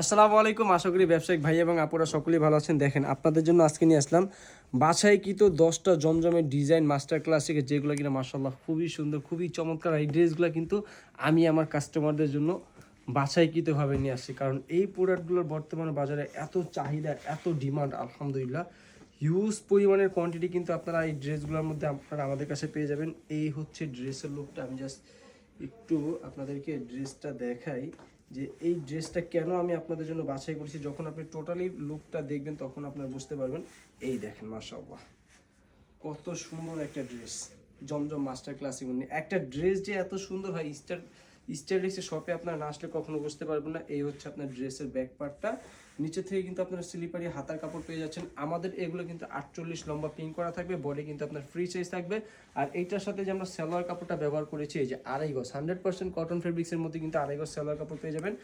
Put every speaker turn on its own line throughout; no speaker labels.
আসসালামু আলাইকুম, আশা করি ব্যবসায়িক ভাই এবং আপুরা সকলেই ভালো আছেন। দেখেন, আপনাদের জন্য আজকে নিয়ে আসলাম বাছাই কি তো দশটা জমজমের ডিজাইন মাস্টার ক্লাসিকে যেগুলো কিনা মার্শাল্লাহ খুবই সুন্দর, খুবই চমৎকার। এই ড্রেসগুলো কিন্তু আমি আমার কাস্টমারদের জন্য বাছাইকৃতভাবে নিয়ে আসছি। কারণ এই প্রোডাক্টগুলোর বর্তমানে বাজারে এত চাহিদা, এত ডিমান্ড, আলহামদুলিল্লাহ। হিউজ পরিমাণের কোয়ান্টিটি কিন্তু আপনারা এই ড্রেসগুলোর মধ্যে আপনারা আমাদের কাছে পেয়ে যাবেন। এই হচ্ছে ড্রেসের লুকটা আমি জাস্ট একটু আপনাদেরকে ড্রেসটা দেখাই। যে এই ড্রেসটা কেন আমি আপনাদের জন্য বাছাই করেছি, যখন আপনি টোটালি লুকটা দেখবেন তখন আপনারা বুঝতে পারবেন। এই দেখেন, মাশাআল্লাহ, কত সুন্দর একটা ড্রেস, জমজম মাস্টার ক্লাসিক একটা ড্রেস যে এত সুন্দর হয় স্টার স্টারডিক্সের শপে আপনারা না আসলে কখনো বুঝতে পারবেন না। এই হচ্ছে আপনার ড্রেসের ব্যাক পার্টটা নিচে থেকে কিন্তু আপনারা স্লিপারি হাতার কাপড় পেয়ে যাচ্ছেন। আমাদের এগুলো কিন্তু আটচল্লিশ লম্বা পিন করা থাকবে বডি কিন্তু আপনার ফ্রি সাইজ থাকবে। আর এইটার সাথে যে আমরা সালোয়ার কাপড়টা ব্যবহার করেছি, এই যে আড়াই গজ হান্ড্রেড পার্সেন্ট কটন ফেব্রিক্সের মধ্যে কিন্তু আড়াই গজ সালোয়ার কাপড় পেয়ে যাবেন।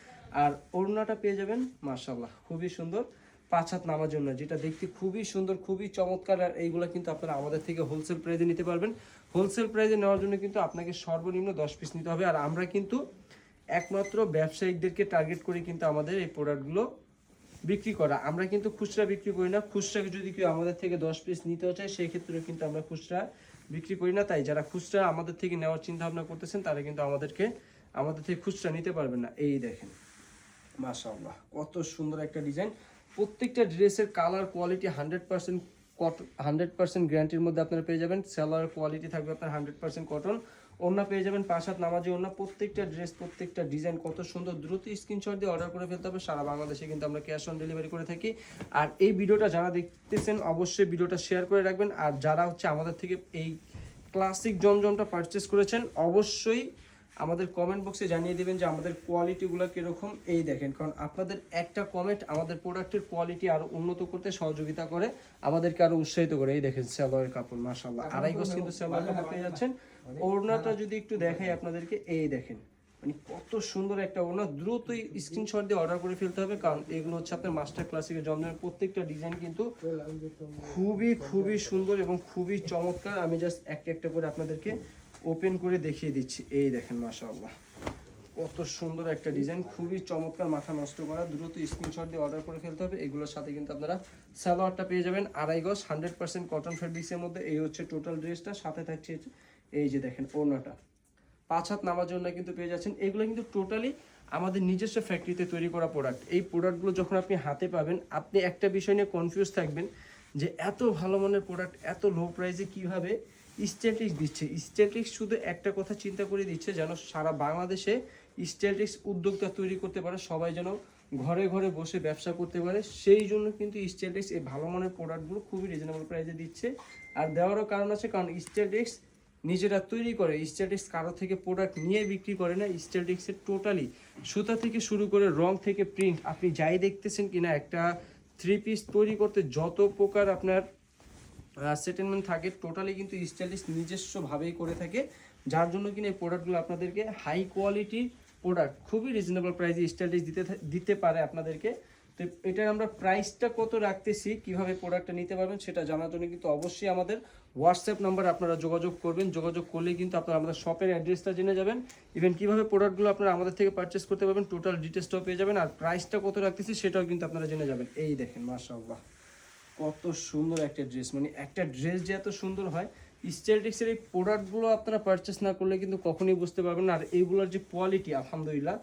আর ওড়নাটা পেয়ে যাবেন মার্শাল্লাহ খুবই সুন্দর পাঁচ হাত নামার জন্য, যেটা দেখতে খুবই সুন্দর, খুবই চমৎকার। আর এইগুলো কিন্তু আপনারা আমাদের থেকে হোলসেল প্রাইজে নিতে পারবেন। হোলসেল প্রাইজে নেওয়ার জন্য কিন্তু আপনাকে সর্বনিম্ন দশ পিস নিতে হবে। আর আমরা কিন্তু একমাত্র ব্যবসায়িকদেরকে টার্গেট করে কিন্তু আমাদের এই প্রোডাক্টগুলো বিক্রি করা। আমরা কিন্তু খুচরা বিক্রি করি না। খুচরা যদি কেউ আমাদের থেকে দশ পিস নিতে চায় সেই ক্ষেত্রে কিন্তু আমরা খুচরা বিক্রি করি না। তাই যারা খুচরা আমাদের থেকে নেওয়ার চিন্তা ভাবনা করতেছেন, তারা কিন্তু আমাদেরকে, আমাদের থেকে খুচরা নিতে পারবেন না। এই দেখেন। মাশাআল্লাহ, কত সুন্দর একটা ডিজাইন। প্রত্যেকটা ড্রেসের colour quality hundred percent cotton hundred percent গ্যারান্টির মধ্যে আপনারা পেয়ে যাবেন। সেলার কোয়ালিটি থাকবে আপনার হান্ড্রেড পার্সেন্ট কটন। ওনা পেয়ে যাবেন পাঁচ হাত নামাজি ওনা প্রত্যেকটা ড্রেস প্রত্যেকটা ডিজাইন কত সুন্দর। দ্রুত স্ক্রিনশট দিয়ে অর্ডার করে ফেলতে হবে। সারা বাংলাদেশে কিন্তু আমরা ক্যাশ অন ডেলিভারি করে থাকি। আর এই ভিডিওটা যারা দেখতেছেন, অবশ্যই ভিডিওটা শেয়ার করে রাখবেন। আর যারা হচ্ছে আমাদের থেকে এই ক্লাসিক জমজমটা পারচেস করেছেন, অবশ্যই আমাদের কমেন্ট বক্সে জানিয়ে দেবেন যে আমাদের কোয়ালিটিগুলো কীরকম। এই দেখেন কারণ আপনাদের একটা কমেন্ট আমাদের প্রোডাক্টের কোয়ালিটি আরও উন্নত করতে সহযোগিতা করে আমাদেরকে আরও উৎসাহিত করে। এই দেখেন সেলোয়ারের কাপড় মাশাল্লাহ আড়াই গজ কিন্তু সেলোয়ার কাপড় পেয়ে যাচ্ছেন। ওড়নাটা যদি একটু দেখাই আপনাদেরকে এই দেখেন মানে কত সুন্দর একটা ওড়না। দ্রুতই স্ক্রিনশট দিয়ে অর্ডার করে ফেলতে হবে কারণ এগুলো হচ্ছে আপনার মাস্টার ক্লাসিকের জন্মের প্রত্যেকটা ডিজাইন কিন্তু খুবই খুবই সুন্দর এবং খুবই চমৎকার। আমি জাস্ট একটা একটা করে আপনাদেরকে ওপেন করে দেখিয়ে দিচ্ছি। এই দেখেন, মাশাআল্লাহ। কত সুন্দর একটা ডিজাইন, খুবই চমৎকার, মাথা নষ্ট করা। দ্রুত স্ক্রিনশট দিয়ে অর্ডার করে ফেলতে হবে। এগুলোর সাথে কিন্তু আপনারা সালোয়ারটা পেয়ে যাবেন। আড়াই গজ হান্ড্রেড পার্সেন্ট কটন ফেব্রিক্সের মধ্যে। এই হচ্ছে টোটাল ড্রেসটা সাথে থাকছে এই যে দেখেন, ওড়নাটা। পাঁচ হাত নামার জন্য কিন্তু পেয়ে যাচ্ছেন। এগুলো কিন্তু টোটালি আমাদের নিজস্ব ফ্যাক্টরিতে তৈরি করা প্রোডাক্ট এই প্রোডাক্টগুলো যখন আপনি হাতে পাবেন, আপনি একটা বিষয় নিয়ে কনফিউজ থাকবেন যে এত ভালো মানের প্রোডাক্ট এত লো প্রাইসে কীভাবে স্টেটিক্স দিচ্ছে। স্টেটিক্স শুধু একটা কথা চিন্তা করে দিচ্ছে যেন সারা বাংলাদেশে স্টেটিক্স উদ্যোক্তা তৈরি করতে পারে, সবাই যেন ঘরে ঘরে বসে ব্যবসা করতে পারে। সেই জন্য কিন্তু স্টেটিক্স এই ভালো মানের প্রোডাক্টগুলো খুবই রিজনেবল প্রাইসে দিচ্ছে। আর দেওয়ারও কারণ আছে, কারণ স্টেটিক্স নিজেরা তৈরি করে স্ট্যাটিক্স কারও থেকে প্রোডাক্ট নিয়ে বিক্রি করে না স্ট্যাটিক্সের টোটালি সুতা থেকে শুরু করে রং থেকে প্রিন্ট আপনি যাই দেখতেছেন কিনা, একটা থ্রি পিস তৈরি করতে যত প্রকার আপনার সেটেলমেন্ট থাকে টোটালি কিন্তু স্টাইলিশ নিজস্বভাবেই করে থাকে। যার জন্য কিনা এই প্রোডাক্টগুলো আপনাদেরকে হাই কোয়ালিটি প্রোডাক্ট খুবই রিজনেবল প্রাইসে স্টাইলিশ দিতে দিতে পারে আপনাদেরকে। তো এটার আমরা প্রাইসটা কত রাখতেছি, কীভাবে প্রোডাক্টটা নিতে পারবেন সেটা জানার জন্য কিন্তু অবশ্যই আমাদের হোয়াটসঅ্যাপ নাম্বার আপনারা যোগাযোগ করবেন। যোগাযোগ করলেই কিন্তু আপনারা আমাদের শপের অ্যাড্রেসটা জেনে যাবেন। ইভেন কীভাবে প্রোডাক্টগুলো আপনারা আমাদের থেকে পারচেস করতে পারবেন টোটাল ডিটেলসটাও পেয়ে যাবেন। আর প্রাইসটা কত রাখতেছি সেটাও কিন্তু আপনারা জেনে যাবেন। এই দেখেন, মাশাআল্লাহ। কত সুন্দর একটা ড্রেস মানে একটা ড্রেস যে এত সুন্দর হয় স্টেলটিক্সের এই প্রোডাক্টগুলো আপনারা পারচেস না করলে কিন্তু কখনোই বুঝতে পারবেন না। আর এইগুলোর যে কোয়ালিটি আলহামদুলিল্লাহ,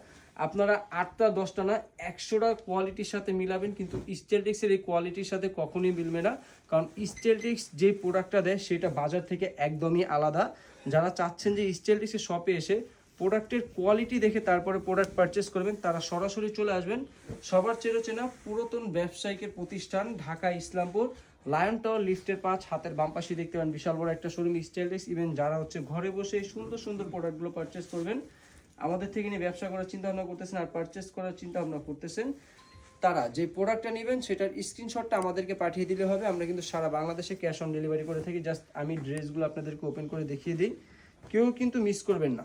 আপনারা আটটা, দশটা না, একশোটা কোয়ালিটির সাথে মিলাবেন, কিন্তু স্টেলটিক্সের এই কোয়ালিটির সাথে কখনোই মিলবে না। কারণ স্টেলটিক্স যে প্রোডাক্টটা দেয়, সেটা বাজার থেকে একদমই আলাদা। যারা চাচ্ছেন যে স্টেলটিক্সের শপে এসে প্রোডাক্টের কোয়ালিটি দেখে তারপরে প্রোডাক্ট পারচেস করবেন, তারা সরাসরি চলে আসবেন। সবার চেনা চেনা পুরাতন ব্যবসায়িকের প্রতিষ্ঠান, ঢাকা, ইসলামপুর লায়ন টাওয়ার লিফটের পাঁচ হাতের বাম পাশে দেখতে পান বিশাল বড় একটা শোরুম স্টাইলিশ ইভেন যারা হচ্ছে ঘরে বসে সুন্দর সুন্দর প্রোডাক্টগুলো পারচেস করবেন, আমাদের থেকে নিয়ে ব্যবসা করার চিন্তা ভাবনা করতেছেন আর পারচেস করার চিন্তা ভাবনা করতেছেন তারা। যে প্রোডাক্টটা নেবেন, সেটার স্ক্রিনশটটা আমাদেরকে পাঠিয়ে দিলে হবে। আমরা কিন্তু সারা বাংলাদেশে ক্যাশ অন ডেলিভারি করে থাকি। জাস্ট আমি ড্রেসগুলো আপনাদেরকে ওপেন করে দেখিয়ে দিই। কেউ কিন্তু মিস করবেন না।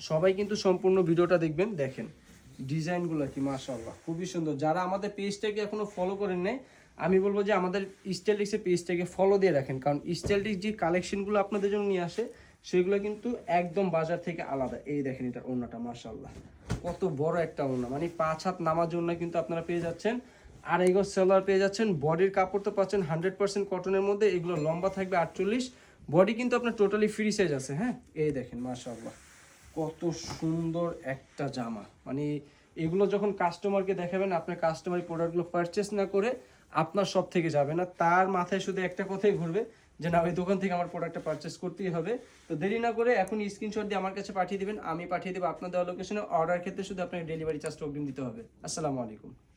সবাই কিন্তু সম্পূর্ণ ভিডিওটা দেখবেন, দেখেন। ডিজাইনগুলো কি, মাশাআল্লাহ, খুবই সুন্দর। যারা আমাদের পেজটাকে এখনও ফলো করেন নাই, আমি বলব যে আমাদের স্টাইলিক্সের পেজটাকে ফলো দিয়ে রাখেন। কারণ স্টাইলিক্স যে কালেকশনগুলো আপনাদের জন্য নিয়ে আসে, সেগুলো কিন্তু একদম বাজার থেকে আলাদা। এই দেখেন এটা অন্যটা মাশাআল্লাহ। কত বড় একটা ওড়না। মানে পাঁচ হাত নামার জন্য কিন্তু আপনারা পেয়ে যাচ্ছেন। আর এগুলো সেলার পেয়ে যাচ্ছেন। বডির কাপড় তো পাচ্ছেন হান্ড্রেড পার্সেন্ট কটনের মধ্যে। এগুলো লম্বা থাকবে আটচল্লিশ। বডি কিন্তু আপনার টোটালি ফ্রি সাইজ আছে হ্যাঁ? এই দেখেন, মাশাআল্লাহ। কত সুন্দর একটা জামা। মানে এগুলো যখন কাস্টমারকে দেখাবেন, আপনার কাস্টমার প্রোডাক্টগুলো পারচেস না করে আপনার সব থেকে যাবে না। তার মাথায় শুধু একটা কথাই ঘুরবে যে, না, ওই দোকান থেকে আমার প্রোডাক্টটা পারচেস করতেই হবে। তো দেরি না করে এখন স্ক্রিনশট দিয়ে আমার কাছে পাঠিয়ে দেবেন। আমি পাঠিয়ে দেবো আপনার দেওয়া লোকেশনে অর্ডার ক্ষেত্রে শুধু আপনাকে ডেলিভারি চার্জটা অগ্রিম দিতে হবে। আসসালামু আলাইকুম।